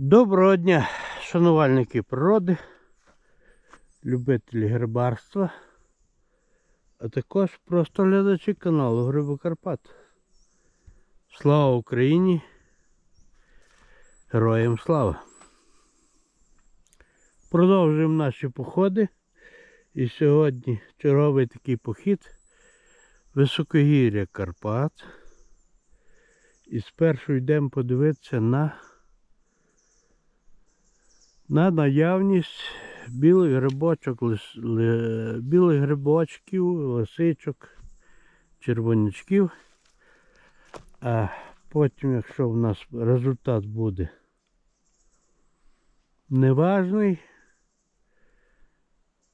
Доброго дня, шанувальники природи, любителі грибарства, а також просто глядачі каналу Гриби Карпат. Слава Україні! Героям слава! Продовжуємо наші походи. І сьогодні черговий такий похід високогір'я Карпат. І спершу йдемо подивитися на на наявність білих грибочок, лис, ли, білих грибочків, лисичок, червонячків. А потім, якщо в нас результат буде неважний,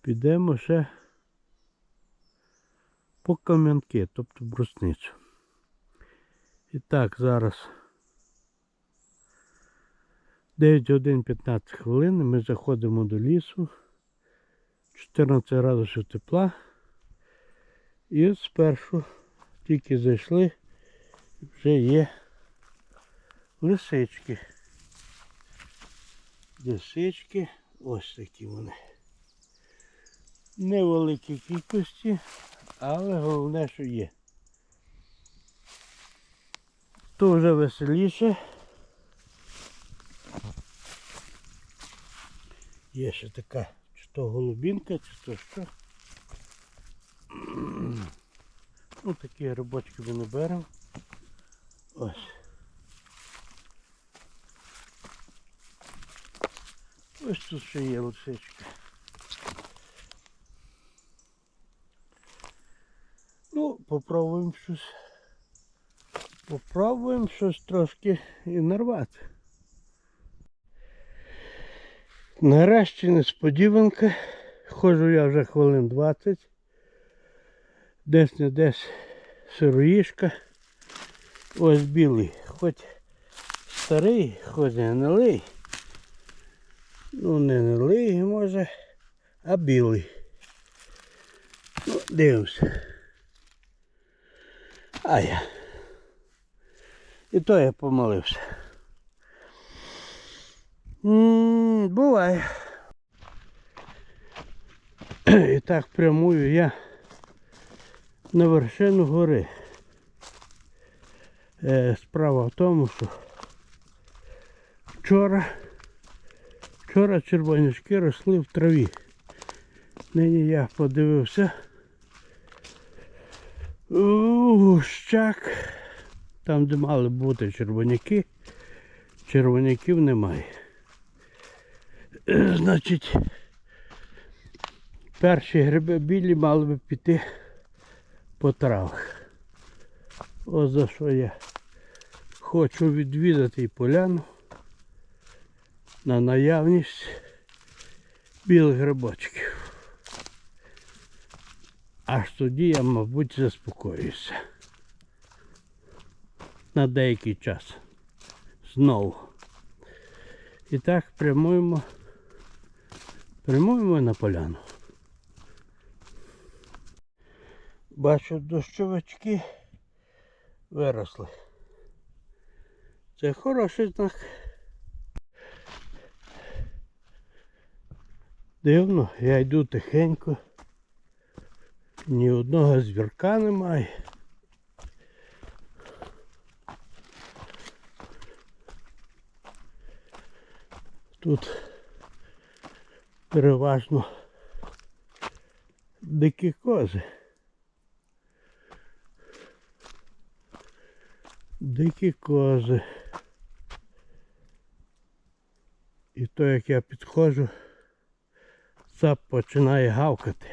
підемо ще по кам'янки, тобто брусницю. І так, зараз 9 годин 15 хвилин ми заходимо до лісу. 14 градусів тепла. І спершу тільки зайшли, вже є лисички. Лисички, ось такі вони. Невеликі кількості, але головне, що є. То вже веселіше. Є ще така, чи то голубінка, чи то що. Ну такі грибочки ми не беремо. Ось. Ось тут ще є лисичка. Ну, попробуємо щось. Попробуємо щось трошки і нарвати. Нарешті несподіванка. Ходжу я вже хвилин 20. Десь не десь сироїшка. Ось білий. Хоч старий, хоч не гнилий. Ну не гнилий може, а білий. Ну, дивимося. А я. І то я помолився. М, Буває. І так прямую я на вершину гори. Е, Справа в тому, що вчора, вчора червонячки росли в траві. Нині я подивився. Гущак. Там, де мали бути червоняки, червоняків немає. Е, Значить, перші гриби білі мали би піти по травах. Ось за що я хочу відвідати поляну на наявність білих грибочків. Аж тоді я, мабуть, заспокоюся. На деякий час. Знову. І так прямуємо. Прямуємо на поляну. Бачу, дощовички виросли. Це хороший знак. Дивно, я йду тихенько. Ні одного звірка немає. Тут переважно дикі кози. Дикі кози. І то як я підходжу, цап починає гавкати.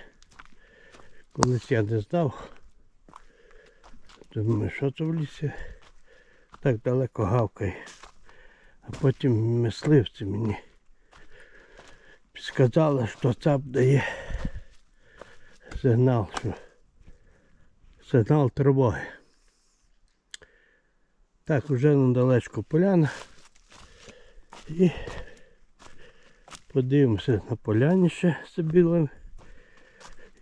Колись я не знав. Думаю, що це в лісі так далеко гавкає. А потім мисливці мені сказали, що цап дає сигнал, що сигнал тривоги. Так, вже недалечко поляна. І подивимося на поляні ще з білим.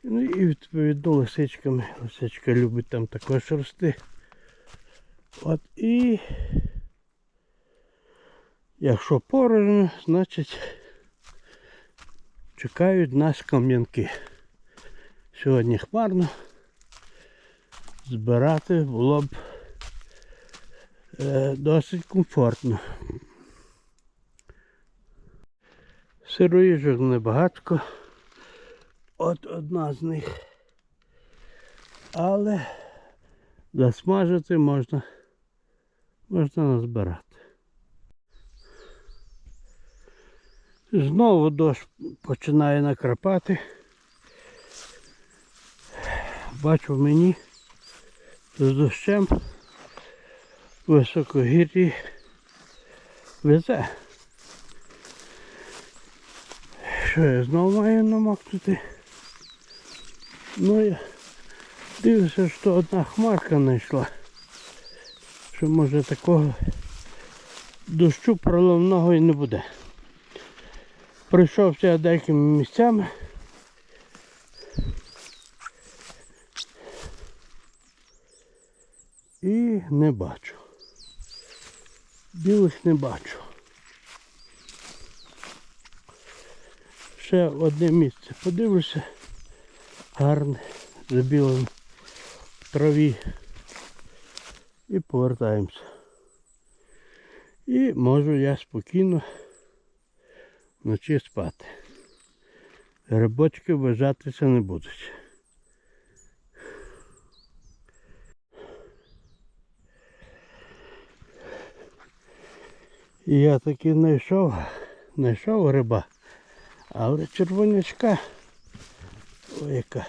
Ну і відповідно лисичками. Лисичка любить там також рости. От і Якщо порожньо, значить чекають нас кам'янки. Сьогодні хмарно. Збирати було б е, досить комфортно. Сироїжок небагатко. От одна з них. Але засмажити можна, можна назбирати. Знову дощ починає накрапати. Бачу мені з дощем високогір'ї везе. Що я знову маю намокнути? Ну я дивлюся, що одна хмарка знайшла. Що може такого дощу проливного і не буде. Пройшовся деякими місцями. І не бачу. Білих не бачу. Ще одне місце подивлюся. Гарне, забілене в траві. І повертаємося. І можу я спокійно вночі спати. Грибочки вважатися не будуть. Я таки знайшов, знайшов гриба, але червонячка, ой яка,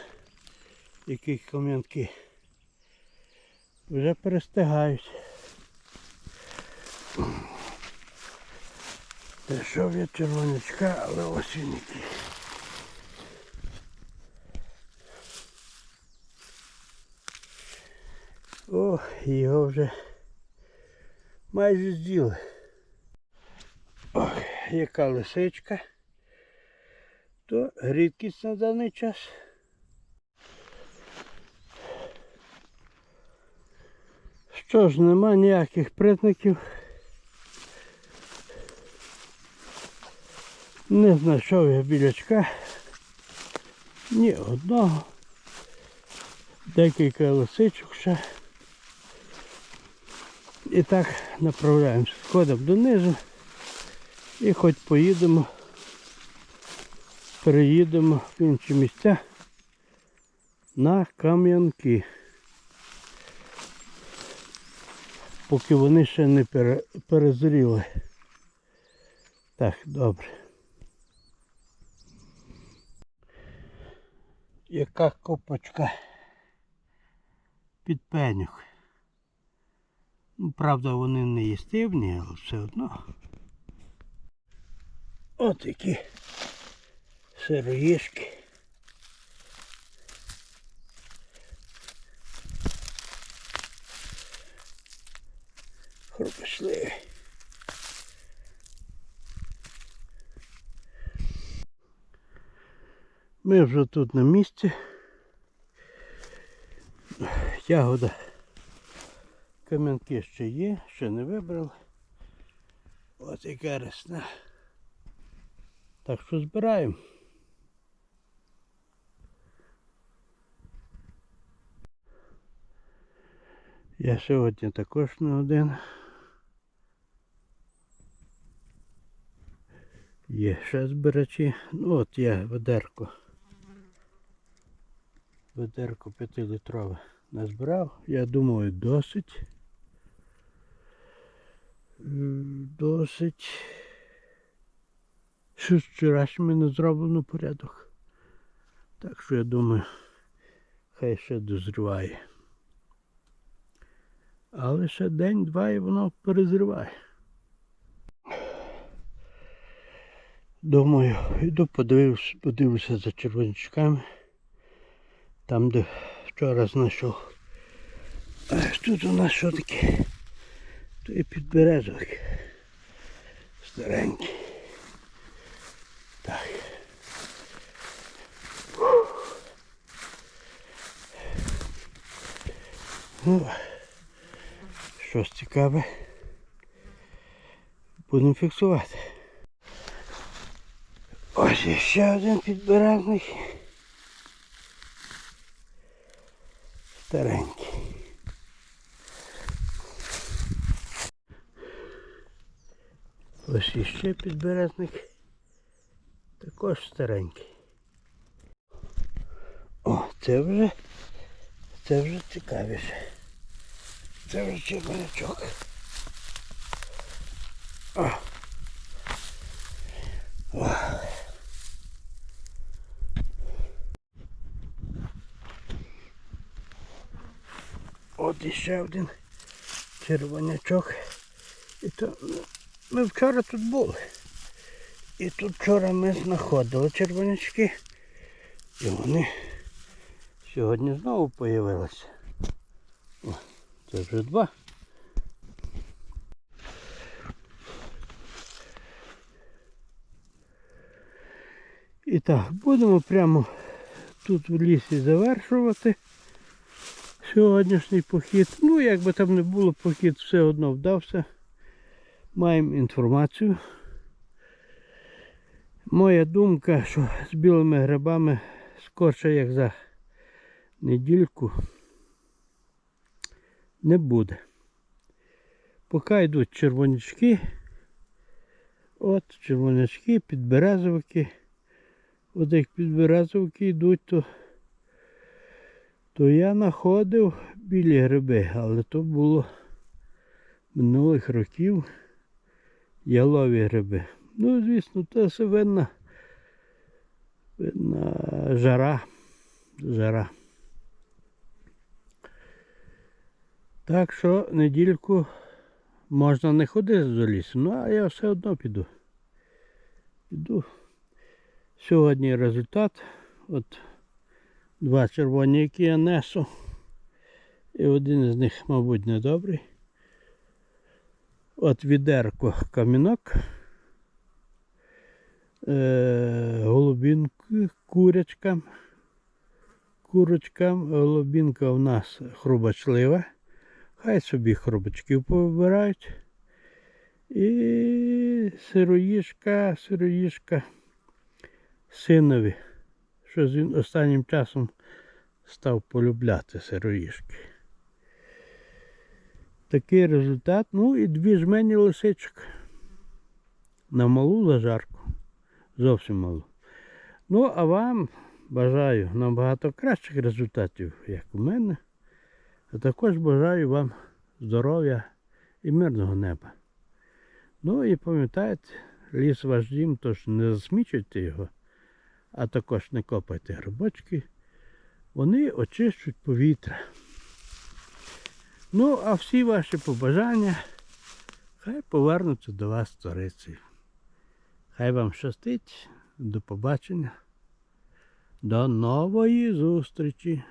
які кам'янки, вже перестигають. Знайшов я червонячка, але ось він який. О, його вже майже з'їли. Ох, яка лисичка. То рідкість на даний час. Що ж, нема ніяких признаків. Не знайшов я білячка. Ні одного. Декілька лисичок ще. І так направляємося. Сходимо донизу. І хоч поїдемо, переїдемо в інші місця на кам'янки. Поки вони ще не перезріли. Так, добре. Яка копочка під пенюк. Ну, правда, вони не їстивні, але все одно. От які сироїшки. Хрупочливі. Ми вже тут на місці. Ягода. Кам'янки ще є, ще не вибрали. Ось яка ресна. Так що збираємо. Я сьогодні також не один. Є ще збирачі. Ну от я ведерко. Ведерко 5-літрове назбирав. Я думаю, досить. Досить. Що з вчорашніми не зроблено порядок. Так що я думаю, хай ще дозріває. Але ще день-два і воно перезриває. Думаю, йду подивився, подивлюся за червонячками. Там, де вчора знайшов. А тут у нас що таке? То і підберезок. Старенький. Так. Ну, щось цікаве. Будемо фіксувати. Ось ще один підберезник. Старенький. Ось іще підберезник. Також старенький. О, це вже, це вже цікавіше. Це вже червонячок. О. От іще один червонячок. І то ну, ми вчора тут були. І тут вчора ми знаходили червонячки. І вони сьогодні знову появилися. О, це вже два. І так, будемо прямо тут в лісі завершувати сьогоднішній похід. Ну, як би там не було, похід все одно вдався. Маємо інформацію. Моя думка, що з білими грибами скорше, як за недільку, не буде. Поки йдуть червонячки. От червонячки, підберезовики. От як підберезовики йдуть, то, то я знаходив білі гриби, але то було минулих років ялові гриби. Ну, звісно, це все винна, винна жара. Жара. Так що недільку можна не ходити до лісу, ну а я все одно піду. Піду. Сьогодні результат. От два червоні, які я несу. І один з них, мабуть, недобрий. От відерко камінок. Е, голубінки курячкам. Курочкам. Голубінка у нас хрубочлива. Хай собі хрубочків повибирають. І сироїшка, сироїшка синові. Щось він останнім часом став полюбляти сироїшки. Такий результат. Ну і дві жмені лисичок. На малу зажарку. Зовсім малу. Ну, а вам бажаю набагато кращих результатів, як у мене. А також бажаю вам здоров'я і мирного неба. Ну і пам'ятайте, ліс ваш дім, тож не засмічуйте його, а також не копайте грибочки. Вони очищують повітря. Ну, а всі ваші побажання хай повернуться до вас сторицею. Хай вам щастить. До побачення. До нової зустрічі.